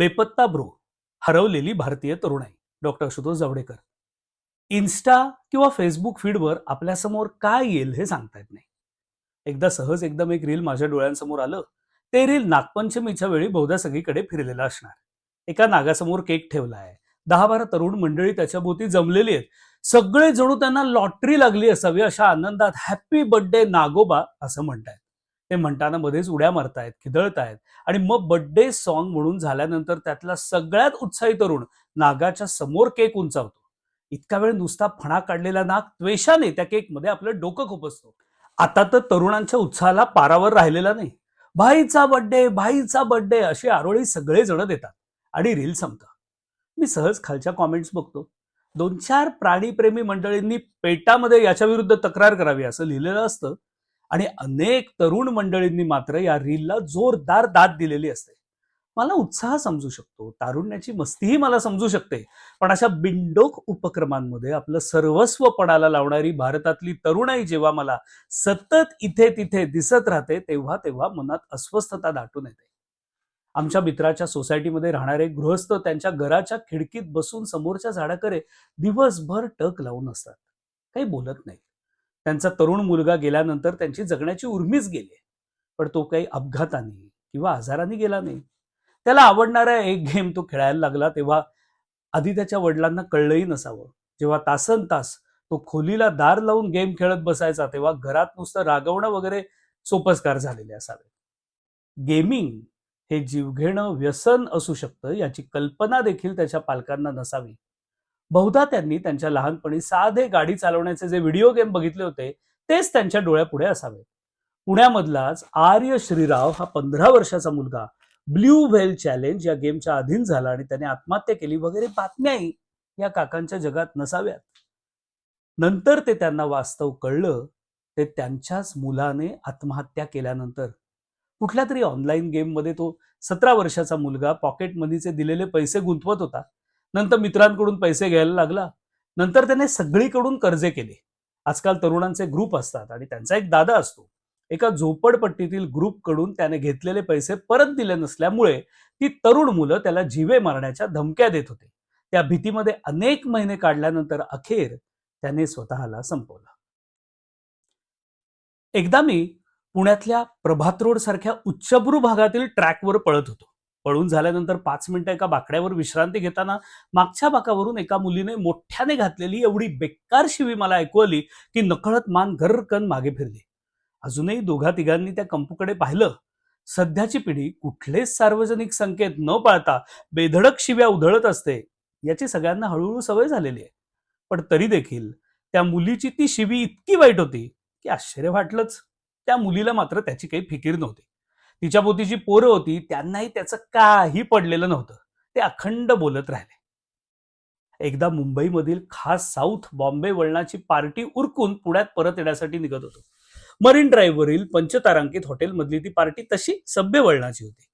बेपत्ता ब्रो हरवलेली भारतीय तरुणाई डॉक्टर आशुतोष जावडेकर. इन्स्टा किंवा फेसबुक फीडवर आपल्यासमोर काय येईल हे सांगता येत नाही. एकदा सहज एकदम एक रील माझ्या डोळ्यांसमोर आलं ते रील नागपंचमीच्या वेळी बहुधा सगळीकडे फिरलेलं असणार. एका नागासमोर केक ठेवला आहे दहा बारा तरुण मंडळी त्याच्या भोवती जमलेली आहेत. सगळे जणू त्यांना लॉटरी लागली असावी अशा आनंदात हॅपी बर्थडे नागोबा असं म्हणतायत. ते म्हणताना मध्येच उड्या मारतायत खिदळतायत. आणि मग बर्थडे सॉन्ग म्हणून झाल्यानंतर त्यातला सगळ्यात उत्साही तरुण नागाच्या समोर केक उंचावतो. इतका वेळ नुसता फणा काढलेला नाग त्वेषाने त्या केकमध्ये आपलं डोकं खुपसतो. आता तर तरुणांच्या उत्साहाला पारावर राहिलेला नाही. भाईचा बड्डे भाईचा बड्डे अशी आरोळी सगळे जण देतात आणि रील संपतं मी सहज खालच्या कॉमेंट्स बघतो. दोन चार प्राणीप्रेमी मंडळींनी पेटामध्ये याच्या विरुद्ध तक्रार करावी असं लिहिलेलं असतं. आणि अनेक तरुण मंडळींनी मात्र या रीलला जोरदार दाद दिलेली असते. मला उत्साह समजू शकतो तारुण्याची मस्तीही मला समजू शकते पण अशा बिंडोक उपक्रमांमध्ये आपलं सर्वस्व पणाला लावणारी भारतातली तरुणाई जेव्हा मला सतत इथे तिथे दिसत राहते तेव्हा तेव्हा मनात अस्वस्थता दाटून येते. आमच्या मित्राच्या सोसायटीमध्ये राहणारे गृहस्थ त्यांच्या घराच्या खिडकीत बसून समोरच्या झाडाकडे दिवसभर टक लावून असतात. काही बोलत नाही. त्यांचा तरुण मुलगा गेल्यानंतर त्यांची जगण्याची उर्मीच गेली पण तो काही अपघाताने किंवा आजाराने गेला नाही. त्याला आवडणारा एक गेम तो खेळायला लागला तेव्हा आधी त्याच्या वडिलांना कळलंही नसावं. जेव्हा तासन तास तो खोलीला दार लावून गेम खेळत बसायचा तेव्हा घरात नुसतं रागवणं वगैरे सोपस्कार झालेले असावे. गेमिंग हे जीवघेणं व्यसन असू शकतं याची कल्पना देखील त्याच्या पालकांना नसावी. बहुधा त्यांनी त्यांच्या लहानपणी साधे गाडी चालवण्याचे जे व्हिडिओ गेम बघितले होते तेच त्यांच्या डोळ्यापुढे असावे. पुण्यामधलाच आर्य श्रीराव हा पंधरा वर्षाचा मुलगा ब्ल्यू व्हेल चॅलेंज या गेमच्या अधीन झाला आणि त्याने आत्महत्या केली वगैरे बातम्याही या काकांच्या जगात नसाव्यात. नंतर ते त्यांना वास्तव कळलं ते त्यांच्याच मुलाने आत्महत्या केल्यानंतर. कुठल्या तरी ऑनलाईन गेममध्ये तो सतरा वर्षाचा मुलगा पॉकेट मनीचे दिलेले पैसे गुंतवत होता. नंतर मित्रांकडून पैसे घ्यायला लागला. नंतर त्याने सगळीकडून कर्जे केले. आजकाल तरुणांचे ग्रुप असतात आणि त्यांचा एक दादा असतो. एका झोपडपट्टीतील ग्रुपकडून त्याने घेतलेले पैसे परत दिले नसल्यामुळे ती तरुण मुलं त्याला जीवे मारण्याच्या धमक्या देत होते. त्या भीतीमध्ये अनेक महिने काढल्यानंतर अखेर त्याने स्वतःला संपवलं. एकदा मी पुण्यातल्या प्रभात रोड सारख्या उच्चभ्रू भागातील ट्रॅकवर पळत होतो. पळून झाल्यानंतर पाच मिनिटं एका बाकड्यावर विश्रांती घेताना मागच्या बाकावरून एका मुलीने मोठ्याने घातलेली एवढी बेकार शिवी मला ऐकू आली की नकळत मान घरकन मागे फिरली. अजूनही दोघा तिघांनी त्या कंपूकडे पाहिलं. सध्याची पिढी कुठलेच सार्वजनिक संकेत न पाळता बेधडक शिव्या उधळत असते याची सगळ्यांना हळूहळू सवय झालेली आहे. पण तरी देखील त्या मुलीची ती शिवी इतकी वाईट होती की आश्चर्य वाटलंच. त्या मुलीला मात्र त्याची काही फिकीर नव्हती. तिच्या भोवतीची पोरं होती त्यांनाही त्याचं काही पडलेलं नव्हतं. ते अखंड बोलत राहिले. एकदा मुंबईमधील खास साऊथ बॉम्बे वळणाची पार्टी उरकून पुण्यात परत येण्यासाठी निघत होतो. मरीन ड्राईव्हवरील पंचतारांकित हॉटेलमधली ती पार्टी तशी सभ्य वळणाची होती.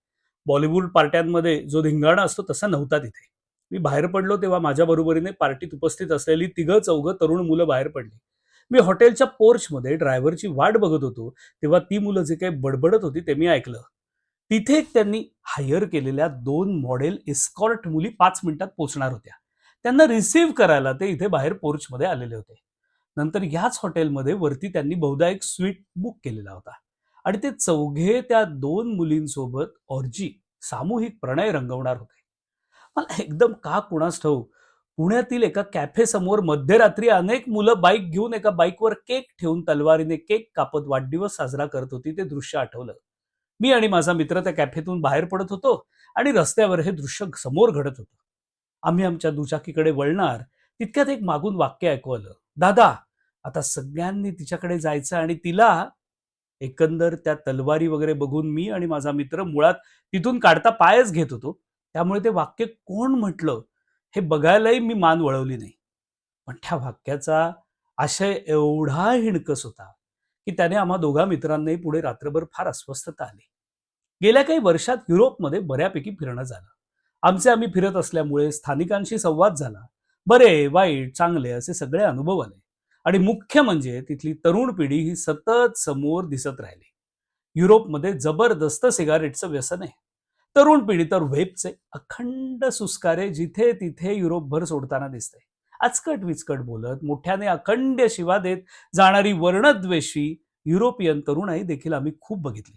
बॉलिवूड पार्ट्यांमध्ये जो धिंगाणा असतो तसा नव्हता तिथे. मी बाहेर पडलो तेव्हा माझ्या बरोबरीने पार्टीत उपस्थित असलेली तिघं चौघं तरुण मुलं बाहेर पडली. मी हॉटेलच्या पोर्चमध्ये ड्रायव्हरची वाट बघत होतो तेव्हा ती मुलं जे काही बडबडत होती ते मी ऐकलं. तिथे त्यांनी हायर केलेल्या दोन मॉडेल इस्कॉर्ट मुली पाच मिनिटात पोहोचणार होत्या. त्यांना रिसीव्ह करायला ते इथे बाहेर पोर्चमध्ये आलेले होते. नंतर याच हॉटेलमध्ये वरती त्यांनी बहुधा एक स्वीट बुक केलेला होता. आणि ते चौघे त्या दोन मुलींसोबत ऑर्जी सामूहिक प्रणय रंगवणार होते. मला एकदम का कुणास ठाऊक पुण्यातील एका कॅफे समोर मध्यरात्री अनेक मुलं बाईक घेऊन एका बाईकवर केक ठेवून तलवारीने केक कापत वाढदिवस साजरा करत होती ते दृश्य आठवलं. मी आणि माझा मित्र त्या कॅफेतून बाहेर पडत होतो आणि रस्त्यावर हे दृश्य समोर घडत होतं. आम्ही आमच्या दुचाकीकडे वळणार तितक्यात एक मागून वाक्य ऐकू आलं. दादा आता सगळ्यांनी तिच्याकडे जायचं आणि तिला एकंदर त्या तलवारी वगैरे बघून मी आणि माझा मित्र मुळात तिथून काढता पायच घेत होतो. त्यामुळे ते वाक्य कोण म्हटलं हे बघायलाही मी मान वळवली नाही. पण त्या वाक्याचा आशय एवढा हिणकस होता की त्याने आम्हा दोघा मित्रांनाही पुढे रात्रभर फार अस्वस्थता आली. गेल्या काही वर्षात युरोपमध्ये बऱ्यापैकी फिरणं झालं. आमचे आम्ही फिरत असल्यामुळे स्थानिकांशी संवाद झाला. बरे वाईट चांगले असे सगळे अनुभव आले. आणि मुख्य म्हणजे तिथली तरुण पिढी ही सतत समोर दिसत राहिली. युरोपमध्ये जबरदस्त सिगारेटचं व्यसन आहे. तरुण पिढी तर वेबचे अखंड सुस्कारे जिथे तिथे युरोपभर सोडताना दिसते. आचकट विचकट बोलत मोठ्याने अखंड शिवा देत जाणारी वर्णद्वेषी युरोपियन तरुणाई देखील आम्ही खूप बघितली.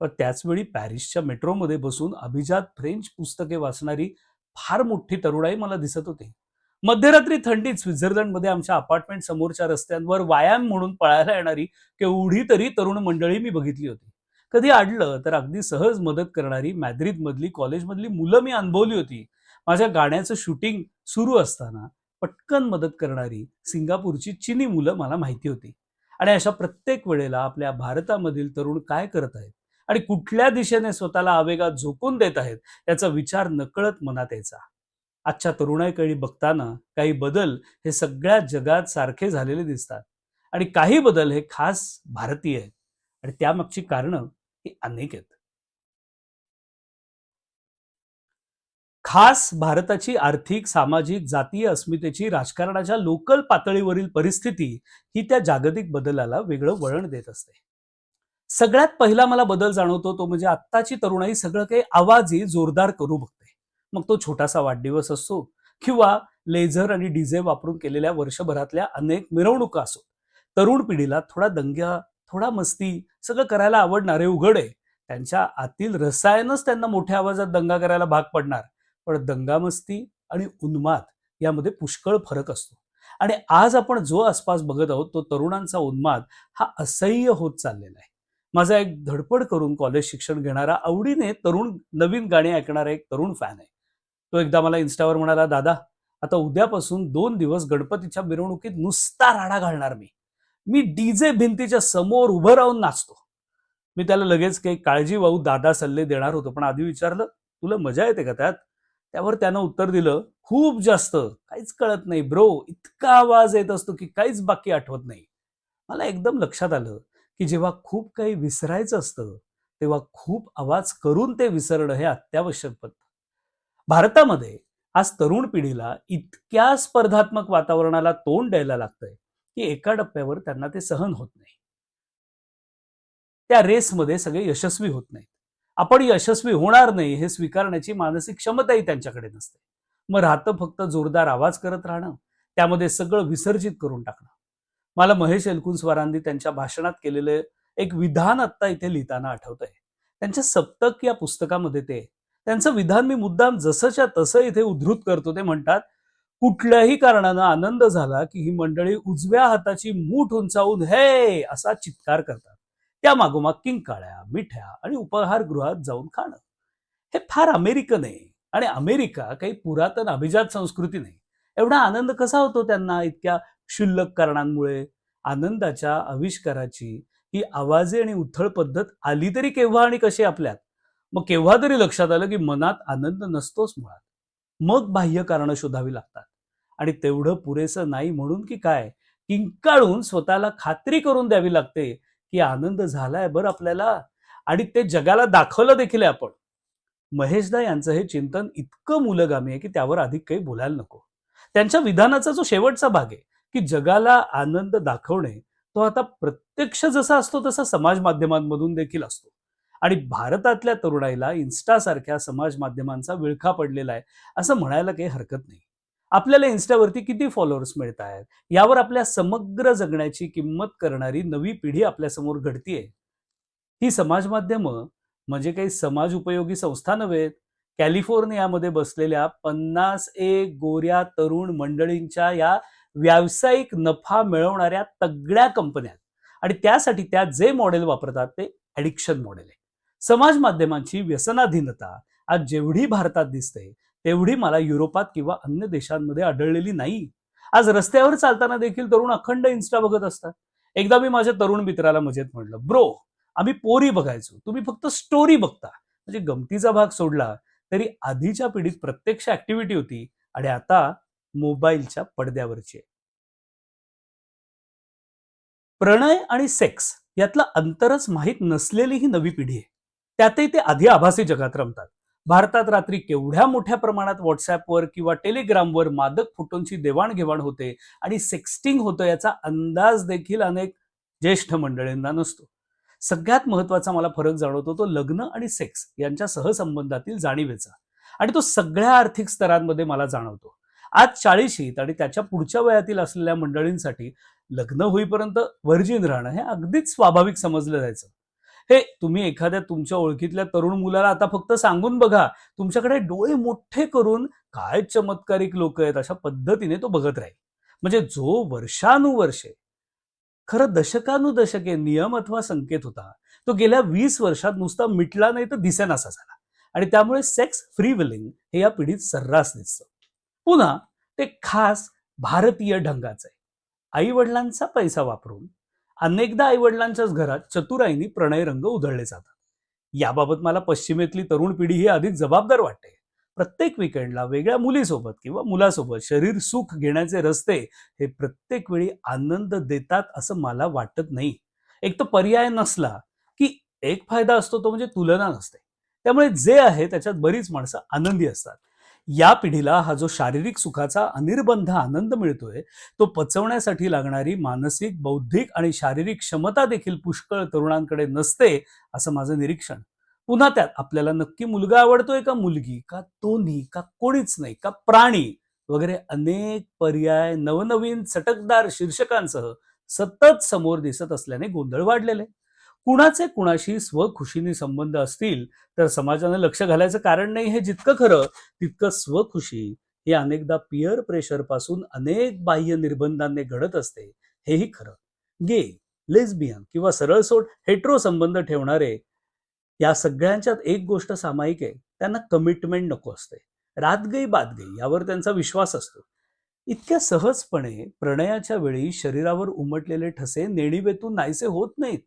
पण त्याचवेळी पॅरिसच्या मेट्रोमध्ये बसून अभिजात फ्रेंच पुस्तके वाचणारी फार मोठी तरुणाई मला दिसत होती. मध्यरात्री थंडीत स्वित्झर्लंडमध्ये आमच्या अपार्टमेंट समोरच्या रस्त्यांवर व्यायाम म्हणून पळायला येणारी केवढी तरी तरुण मंडळी मी बघितली होती. कधी अडलं तर अगदी सहज मदत करणारी मॅद्रिद मधली कॉलेजमधली मुलं मी अनुभवली होती. माझ्या गाण्याचं शूटिंग सुरू असताना पटकन मदत करणारी सिंगापूरची चिनी मुलं मला माहिती होती. आणि अशा प्रत्येक वेळेला आपल्या भारतामधील तरुण काय करत आहेत आणि कुठल्या दिशेने स्वतःला आवेगात झोकून देत आहेत याचा विचार नकळत मनात यायचा. आजच्या तरुणाईकडे बघताना काही बदल हे सगळ्या जगात सारखे झालेले दिसतात आणि काही बदल हे खास भारतीय आहेत. आणि त्यामागची कारणं हे अनेक आहेत. खास भारताची आर्थिक सामाजिक जातीय अस्मितेची राजकारणाच्या लोकल पातळीवरील परिस्थिती ही त्या जागतिक बदलाला वेगळं वळण देत असते. सगळ्यात पहिला मला बदल जाणवतो तो म्हणजे आत्ताची तरुणाई सगळं काही आवाजी जोरदार करू बघते. मग तो छोटासा वाढदिवस असो किंवा लेझर आणि डीजे वापरून केलेल्या वर्षभरातल्या अनेक मिरवणुका असो. तरुण पिढीला थोडा दंग्या थोडा मस्ती सगळं करायला आवडणारे उघड आहे. त्यांच्या आतील रसायनच त्यांना मोठ्या आवाजात दंगा करायला भाग पडणार. पण दंगामस्ती आणि उन्माद यामध्ये पुष्कळ फरक असतो. आणि आज आपण जो आसपास बघत आहोत तो तरुणांचा उन्माद हा असह्य होत चाललेला आहे. माझा एक धडपड करून कॉलेज शिक्षण घेणारा आवडीने तरुण नवीन गाणी ऐकणारा एक तरुण फॅन आहे. तो एकदा मला इन्स्टावर म्हणाला दादा आता उद्यापासून दोन दिवस गणपतीच्या मिरवणुकीत नुसता राडा घालणार मी. मी डीजे भिंतीच्या समोर उभं राहून नाचतो. मी त्याला लगेच काही काळजी वाहू दादा सल्ले देणार होतो पण आधी विचारलं तुला मजा येते का त्यात? त्यावर त्यानं उत्तर दिलं खूप जास्त काहीच कळत नाही ब्रो इतका आवाज येत असतो की काहीच बाकी आठवत नाही. मला एकदम लक्षात आलं की जेव्हा खूप काही विसरायचं असतं तेव्हा खूप आवाज करून ते विसरणं हे अत्यावश्यक पडतं. भारतामध्ये आज तरुण पिढीला इतक्या स्पर्धात्मक वातावरणाला तोंड द्यायला लागतंय. की एका टप्प्यावर त्यांना ते सहन होत नाही. त्या रेसमध्ये सगळे यशस्वी होत नाहीत. आपण यशस्वी होणार नाही हे स्वीकारण्याची मानसिक क्षमताही त्यांच्याकडे नसते. मग राहतं फक्त जोरदार आवाज करत राहणं त्यामध्ये सगळं विसर्जित करून टाकणं. मला महेश एलकुंसवारांनी त्यांच्या भाषणात केलेले एक विधान आत्ता इथे लिहिताना आठवत आहे त्यांच्या सप्तक या पुस्तकामध्ये ते त्यांचं विधान मी मुद्दाम जसंच्या तसं इथे उद्धृत करतो ते म्हणतात कुठल्याही कारणानं आनंद झाला की ही मंडळी उजव्या हाताची मूठ उंचावून हे! असा चित्कार करतात. त्या मागोमाग किंकाळ्या मिठ्या आणि उपहारगृहात जाऊन खाणं. हे फार अमेरिकन आहे आणि अमेरिका काही पुरातन अभिजात संस्कृती नाही. एवढा आनंद कसा होतो त्यांना इतक्या क्षुल्लक कारणांमुळे? आनंदाच्या आविष्काराची ही आवाजे आणि उथळ पद्धत आली तरी केव्हा आणि कशी आपल्यात? मग केव्हा तरी लक्षात आलं की मनात आनंद नसतोच मुळात. मग बाह्य कारणं शोधावी लागतात. आणि तेवढं पुरेसं नाही म्हणून की काय? किंकाळून स्वतःला खात्री करून द्यावी लागते की आनंद झालाय बरं आपल्याला. आणि ते जगाला दाखवलं देखील आहे आपण. महेशदा यांचं हे चिंतन इतकं मूलगामी आहे की त्यावर अधिक काही बोलायला नको. त्यांच्या विधानाचा जो शेवटचा भाग आहे की जगाला आनंद दाखवणे तो आता प्रत्यक्ष जसा असतो तसा समाज माध्यमांमधून देखील असतो. आणि भारतातल्या तरुणाईला इन्स्टासारख्या समाज माध्यमांचा विळखा पडलेला आहे असं म्हणायला काही हरकत नाही. आपल्याला इन्स्टावरती किती फॉलोअर्स मिळत आहेत यावर आपल्या समग्र जगण्याची किंमत करणारी नवी पिढी आपल्यासमोर घडतीये. ही समाज माध्यमं म्हणजे काही समाज उपयोगी संस्था नव्हेत कॅलिफोर्नियामध्ये बसलेल्या पन्नास एक गोऱ्या तरुण मंडळींच्या या व्यावसायिक नफा मिळवणाऱ्या तगड्या कंपन्या आणि त्यासाठी त्या जे मॉडेल वापरतात ते ॲडिक्शन मॉडेल आहे. समाज माध्यमांची व्यसनाधीनता आज जेवढी भारतात दिसते तेवढी मला युरोपात किंवा अन्य देशांमध्ये आढळलेली नाही. आज रस्त्यावर चालताना देखील तरुण अखंड इन्स्टा बघत असतात. एकदा मी माझ्या तरुण मित्राला मजेत म्हटलं ब्रो आम्ही पोरी बघायचो. तुम्ही फक्त स्टोरी बघता. म्हणजे गमतीचा भाग सोडला तरी आधीच्या पिढीत प्रत्यक्ष ऍक्टिव्हिटी होती आणि आता मोबाईलच्या पडद्यावरची आहे. प्रणय आणि सेक्स यातलं अंतरच माहीत नसलेली ही नवी पिढी आहे. त्यातही ते आधी आभासी जगात रमतात. भारतात रात्री केवढ्या मोठ्या प्रमाणात व्हॉट्सॲपवर किंवा टेलिग्रामवर मादक फोटोंची देवाणघेवाण होते आणि सेक्स्टिंग होतं याचा अंदाज देखील अनेक ज्येष्ठ मंडळींना नसतो. सगळ्यात महत्त्वाचा मला फरक जाणवतो तो लग्न आणि सेक्स यांच्या सहसंबंधातील जाणीवेचा. आणि तो सगळ्या आर्थिक स्तरांमध्ये मला जाणवतो. आज चाळीशीत आणि त्याच्या पुढच्या वयातील असलेल्या मंडळींसाठी लग्न होईपर्यंत वर्जिन राहणं हे अगदीच स्वाभाविक समजलं जायचं. हे तुम्ही एखाद्या तुमच्या ओळखीतल्या तरुण मुलाला आता फक्त सांगून बघा. तुमच्याकडे डोळे मोठे करून काय चमत्कारिक लोक आहेत अशा पद्धतीने तो बघत राहील. म्हणजे जो वर्षानुवर्षे खरं दशकानुदशके नियम अथवा संकेत होता तो गेल्या वीस वर्षात नुसता मिटला नाही तर दिसेनासा झाला. आणि त्यामुळे सेक्स फ्री विलिंग हे या पिढीत सर्रास दिसतं. पुन्हा ते खास भारतीय ढंगाचं आहे. आई वडिलांचा पैसा वापरून अनेकदा आई वडिलांच्याच घरात चतुराईनी प्रणय रंग उधळले जातात. याबाबत मला पश्चिमेतली तरुण पिढी ही अधिक जबाबदार वाटते. प्रत्येक विकेंडला वेगळ्या मुलीसोबत किंवा मुलासोबत शरीर सुख घेण्याचे रस्ते हे प्रत्येक वेळी आनंद देतात असं मला वाटत नाही. एक तर पर्याय नसला की एक फायदा असतो तो म्हणजे तुलना नसते. त्यामुळे जे आहे त्याच्यात बरीच माणसं आनंदी असतात. या पिढीला हा जो शारीरिक सुखाचा अनिर्बंध आनंद मिळतोय तो पचवण्यासाठी लागणारी मानसिक बौद्धिक आणि शारीरिक क्षमता देखील पुष्कळ तरुणांकडे नसते असं माझं निरीक्षण. पुन्हा त्यात आपल्याला नक्की मुलगा आवडतोय का मुलगी? का दोन्ही? का कोणीच नाही? का प्राणी? वगैरे अनेक पर्याय नवनवीन चटकदार शीर्षकांसह सतत समोर दिसत असल्याने गोंधळ वाढलेले कुणाचे कुणाशी स्वखुशीने संबंध असतील तर समाजानं लक्ष घालायचं कारण नाही हे जितकं खरं तितकं स्वखुशी हे अनेकदा पियर प्रेशरपासून अनेक बाह्य निर्बंधांनी घडत असते. हेही खरं. गे लेस्बियन किंवा सरळ सोड हेट्रो संबंध ठेवणारे या सगळ्यांच्यात एक गोष्ट सामायिक आहे. त्यांना कमिटमेंट नको असते. रात गई बात गई यावर त्यांचा विश्वास असतो. इतक्या सहजपणे प्रणयाच्या वेळी शरीरावर उमटलेले ठसे नेणीवेतून नाहीसे होत नाहीत.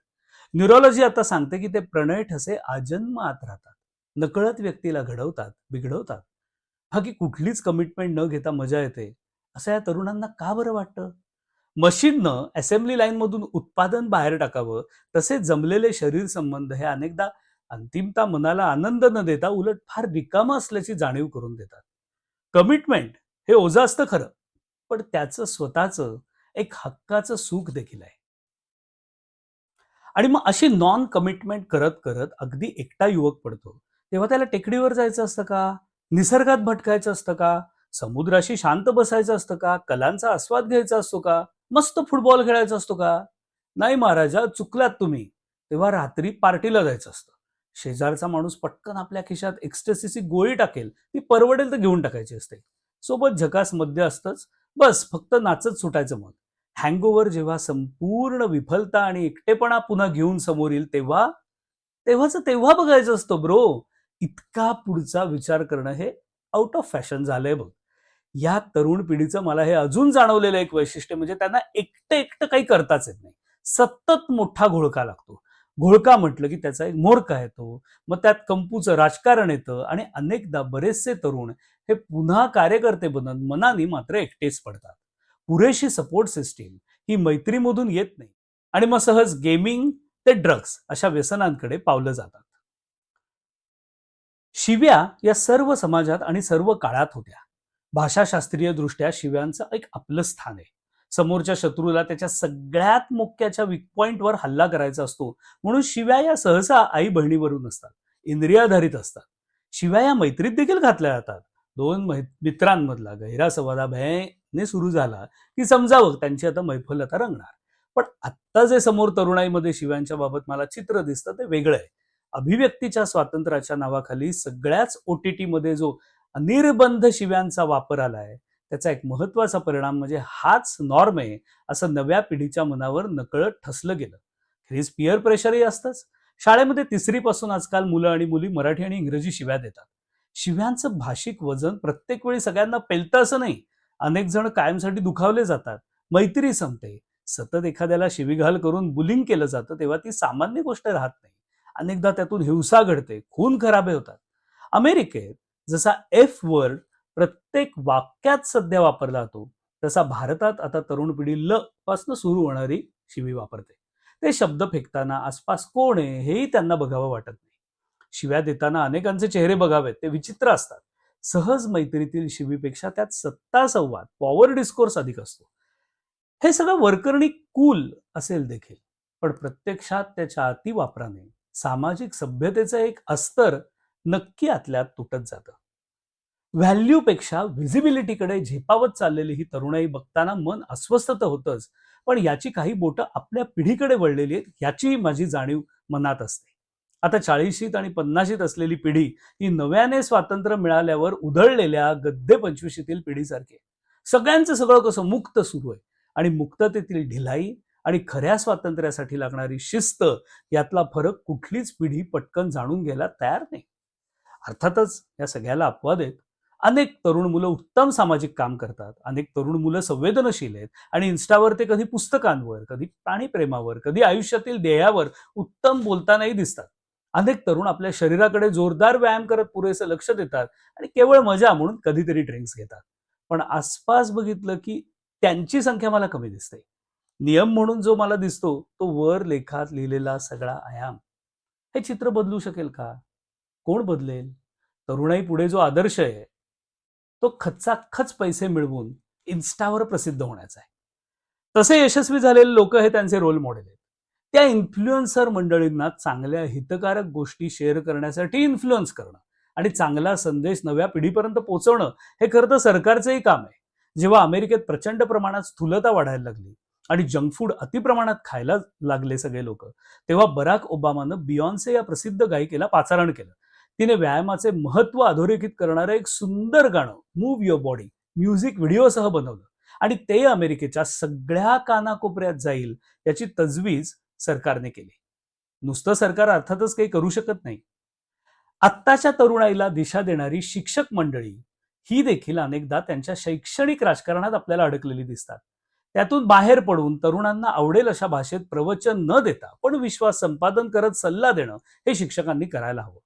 न्यूरोलॉजी आता सांगते की ते प्रणय ठसे आजन्म आत राहतात. नकळत व्यक्तीला घडवतात बिघडवतात. हा की कुठलीच कमिटमेंट न घेता मजा येते असं या तरुणांना का बरं वाटतं? मशीननं असेंब्ली लाईन मधून उत्पादन बाहेर टाकावं तसे जमलेले शरीर संबंध हे अनेकदा अंतिमता मनाला आनंद न देता उलट फार रिकामा असल्याची जाणीव करून देतात. कमिटमेंट हे ओझं असतं खरं पण त्याचं स्वतःचं एक हक्काचं सुख देखील आहे. आणि मग अशी नॉन कमिटमेंट करत करत अगदी एकटा युवक पडतो. तेव्हा त्याला टेकडीवर जायचं असतं का? निसर्गात भटकायचं असतं का? समुद्राशी शांत बसायचं असतं का? कलांचा आस्वाद घ्यायचा असतो का? मस्त फुटबॉल खेळायचा असतो का? नाही महाराजा चुकलात तुम्ही. तेव्हा रात्री पार्टीला जायचं असतं. शेजारचा माणूस पटकन आपल्या खिशात एक्स्ट्रेसीची गोळी टाकेल. ती परवडेल तर घेऊन टाकायची असते. सोबत झकास मध्य असतंच. बस फक्त नाचत सुटायचं मग हँगओव्हर जेव्हा संपूर्ण विफलता आणि एकटेपणा पुन्हा घेऊन समोर येईल तेव्हा तेव्हाच तेव्हा बघायचं असतं ब्रो इतका पुढचा विचार करणं हे आउट ऑफ फॅशन झालंय बघ. या तरुण पिढीचं मला हे अजून जाणवलेलं एक वैशिष्ट्य म्हणजे त्यांना एकटं एकटं काही करताच येत नाही. सतत मोठा घोळका लागतो. घोळका म्हटलं की त्याचा एक मोरका येतो. मग त्यात कंपूचं राजकारण येतं आणि अनेकदा बरेचसे तरुण हे पुन्हा कार्यकर्ते बनत मनाने मात्र एकटेच पडतात. पुरेशी सपोर्ट सिस्टीम ही मैत्रीमधून येत नाही. आणि मग सहज गेमिंग ते ड्रग्स अशा व्यसनांकडे पावलं जातात. शिव्या या सर्व समाजात आणि सर्व काळात होत्या. भाषाशास्त्रीय दृष्ट्या शिव्यांचं एक आपलं स्थान आहे. समोरच्या शत्रूला त्याच्या सगळ्यात मोक्याच्या वीक पॉइंटवर हल्ला करायचा असतो म्हणून शिव्या या सहसा आई बहिणीवरून असतात इंद्रियाधारित असतात. शिव्या या मैत्रीत देखील घातल्या जातात. दोन मै- मित्रांमधला गहिरा संवादा ने सुरू झाला की समजावं त्यांची आता मैफल आता रंगणार. पण आत्ता जे समोर तरुणाईमध्ये शिव्यांच्या बाबत मला चित्र दिसतं ते वेगळं आहे. अभिव्यक्तीच्या स्वातंत्र्याच्या नावाखाली सगळ्याच ओटीटी मध्ये जो अनिर्बंध शिव्यांचा वापर आलाय त्याचा एक महत्त्वाचा परिणाम म्हणजे हाच नॉर्म आहे असं नव्या पिढीच्या मनावर नकळत ठसलं गेलं. खेरीज पिअर प्रेशरही असतंच. शाळेमध्ये तिसरीपासून आजकाल मुलं आणि मुली मराठी आणि इंग्रजी शिव्या देतात. शिव्यांचं भाषिक वजन प्रत्येक वेळी सगळ्यांना पेलतं असं नाही अनेक जण कायमसाठी दुखावले जातात. मैत्री संपते. सतत एखाद्याला शिवीघाल करून बुलिंग केलं जातं तेव्हा ती सामान्य गोष्ट राहत नाही. अनेकदा त्यातून हिंसा घडते खून खराबे होतात. अमेरिकेत जसा एफ वर्ड प्रत्येक वाक्यात सध्या वापरला जातो तसा भारतात आता तरुण पिढी ल पासून सुरू होणारी शिवी वापरते. ते शब्द फेकताना आसपास कोण आहे हेही त्यांना बघावं वाटत नाही. शिव्या देताना अनेकांचे चेहरे बघावेत ते विचित्र असतात. सहज मैत्रीतील शिवीपेक्षा त्यात सत्ता संवाद पॉवर डिस्कोर्स अधिक असतो. हे सगळं वरकरणी कूल असेल देखील पण प्रत्यक्षात त्याच्या अतिवापराने सामाजिक सभ्यतेचं एक अस्तर नक्की आतल्यात तुटत जातं. व्हॅल्यूपेक्षा व्हिजिबिलिटीकडे झेपावत चाललेली ही तरुणाई बघताना मन अस्वस्थ तर होतंच पण याची काही बोटं आपल्या पिढीकडे वळलेली आहेत याचीही माझी जाणीव मनात असते. आता चाळीशीत आणि पन्नाशीत असलेली पिढी ही नव्याने स्वातंत्र्य मिळाल्यावर उधळलेल्या गद्दे पंचवीशीतील पिढीसारखी सगळ्यांचं सगळं कसं मुक्त सुरू आहे. आणि मुक्ततेतील ढिलाई आणि खऱ्या स्वातंत्र्यासाठी लागणारी शिस्त यातला फरक कुठलीच पिढी पटकन जाणून घ्यायला तयार नाही. अर्थातच या सगळ्याला अपवाद आहेत. अनेक तरुण मुलं उत्तम सामाजिक काम करतात. अनेक तरुण मुलं संवेदनशील आहेत. आणि इन्स्टावर ते कधी पुस्तकांवर कधी प्राणीप्रेमावर कधी आयुष्यातील ध्येयावर उत्तम बोलतानाही दिसतात. अनेक तरुण आपल्या शरीराकडे जोरदार व्यायाम करत पुरेसं लक्ष देतात आणि केवळ मजा म्हणून कधीतरी ड्रिंक्स घेतात. पण आसपास बघितलं की त्यांची संख्या मला कमी दिसते. नियम म्हणून जो मला दिसतो तो वर लेखात लिहिलेला सगळा आयाम. हे चित्र बदलू शकेल का? कोण बदलेल? तरुणाई पुढे जो आदर्श आहे तो खचाखच पैसे मिळवून इन्स्टावर प्रसिद्ध होण्याचा आहे. तसे यशस्वी झालेले लोक हे त्यांचे रोल मॉडेल आहेत. त्या इन्फ्लुएन्सर मंडळींना चांगल्या हितकारक गोष्टी शेअर करण्यासाठी इन्फ्लुअन्स करणं आणि चांगला संदेश नव्या पिढीपर्यंत पोहोचवणं हे खरं तर सरकारचंही काम आहे. जेव्हा अमेरिकेत प्रचंड प्रमाणात स्थूलता वाढायला लागली आणि जंक फूड अतिप्रमाणात खायला लागले सगळे लोक तेव्हा बराक ओबामानं बियॉन्से या प्रसिद्ध गायिकेला पाचारण केलं. तिने व्यायामाचे महत्त्व अधोरेखित करणारं एक सुंदर गाणं मूव्ह युअर बॉडी म्युझिक व्हिडिओसह बनवलं आणि ते अमेरिकेच्या सगळ्या कानाकोपऱ्यात जाईल याची तजवीज सरकारने केले. नुसतं सरकार अर्थातच काही करू शकत नाही. आत्ताच्या तरुणाईला दिशा देणारी शिक्षक मंडळी ही देखील अनेकदा त्यांच्या शैक्षणिक राजकारणात आपल्याला अडकलेली दिसतात. त्यातून बाहेर पडून तरुणांना आवडेल अशा भाषेत प्रवचन न देता पण विश्वास संपादन करत सल्ला देणं हे शिक्षकांनी करायला हवं.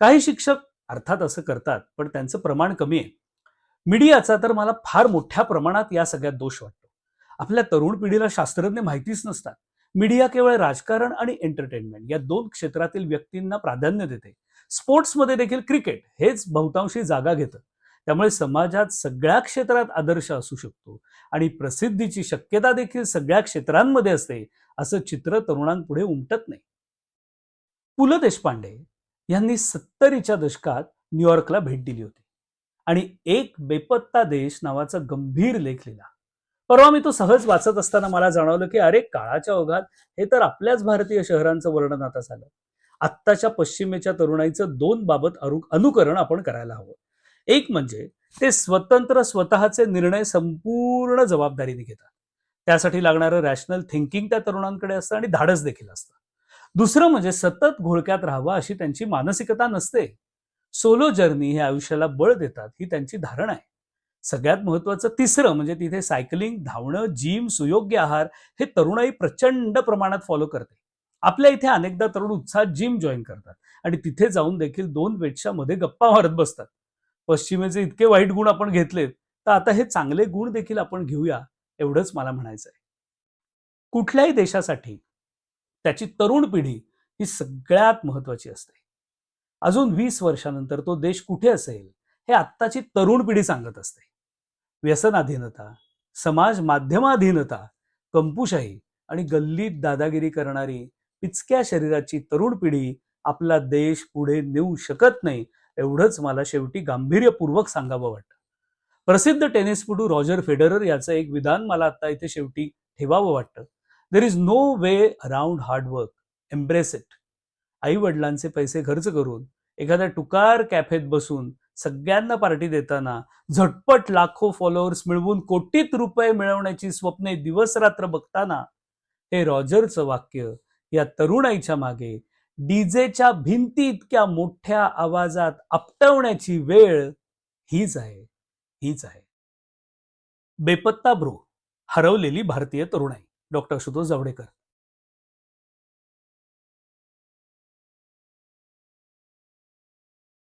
काही शिक्षक अर्थात असं करतात पण त्यांचं प्रमाण कमी आहे. मीडियाचा तर मला फार मोठ्या प्रमाणात या सगळ्यात दोष वाटतो. आपल्या तरुण पिढीला शास्त्रज्ञ माहितीच नसतात. मीडिया केवळ राजकारण आणि एंटरटेनमेंट या दोन क्षेत्रातील व्यक्तींना प्राधान्य देते. स्पोर्ट्समध्ये देखील क्रिकेट हेच बहुतांशी जागा घेतं. त्यामुळे समाजात सगळ्या क्षेत्रात आदर्श असू शकतो आणि प्रसिद्धीची शक्यता देखील सगळ्या क्षेत्रांमध्ये असते असं चित्र तरुणांपुढे उमटत नाही. पु ल देशपांडे यांनी सत्तरीच्या दशकात न्यूयॉर्कला भेट दिली होती आणि एक बेपत्ता देश नावाचा गंभीर लेख लिहिला. परवा मी तो सहज वाचत असताना मला जाणवलं की अरे काळाच्या ओघात हे तर आपल्याच भारतीय शहरांचं वर्णन आता झालं. आत्ताच्या पश्चिमेच्या तरुणाईचं दोन बाबत अनुकरण आपण करायला हवं. एक म्हणजे ते स्वतंत्र स्वतःचे निर्णय संपूर्ण जबाबदारीने घेतात. त्यासाठी लागणारं रॅशनल थिंकिंग त्या तरुणांकडे असतं आणि धाडस देखील असतं. दुसरं म्हणजे सतत घोळक्यात राहावं अशी त्यांची मानसिकता नसते. सोलो जर्नी हे आयुष्याला बळ देतात ही त्यांची धारणा आहे. सगळ्यात महत्वाचं तिसरं म्हणजे तिथे सायकलिंग धावणं जिम सुयोग्य आहार हे तरुणाई प्रचंड प्रमाणात फॉलो करते. आपल्या इथे अनेकदा तरुण उत्साहात जिम जॉईन करतात आणि तिथे जाऊन देखील दोन वेटच्या मध्ये गप्पा मारत बसतात. पश्चिमेचे इतके वाईट गुण आपण घेतलेत तर आता हे चांगले गुण देखील आपण घेऊया एवढंच मला म्हणायचं आहे कुठल्याही देशासाठी त्याची तरुण पिढी ही सगळ्यात महत्वाची असते. अजून वीस वर्षानंतर तो देश कुठे असेल? हे आत्ताची तरुण पिढी सांगत असते. व्यसनाधीनता समाज माध्यमाधीनता कंपुशाही आणि गल्लीत दादागिरी करणारी पिचक्या शरीराची तरुण पिढी आपला देश पुढे नेऊ शकत नाही एवढंच मला शेवटी गांभीर्यपूर्वक सांगावं वाटतं. प्रसिद्ध टेनिसपटू रॉजर फेडरर याचं एक विधान मला आता इथे शेवटी ठेवावं वाटतं. There is no way around hard work embrace it आई वडिलांचे पैसे खर्च करून एखाद्या टुकार कॅफेत बसून सगळ्यांना पार्टी देताना झटपट लाखो फॉलोअर्स मिळवून कोटीत रुपये मिळवण्याची स्वप्ने दिवसरात्र बघताना हे रॉजरचं वाक्य या तरुणाईच्या मागे डीजेच्या भिंती इतक्या मोठ्या आवाजात आपटवण्याची वेळ हीच आहे हीच आहे. बेपत्ता ब्रो हरवलेली भारतीय तरुणाई डॉक्टर आशुतोष जावडेकर.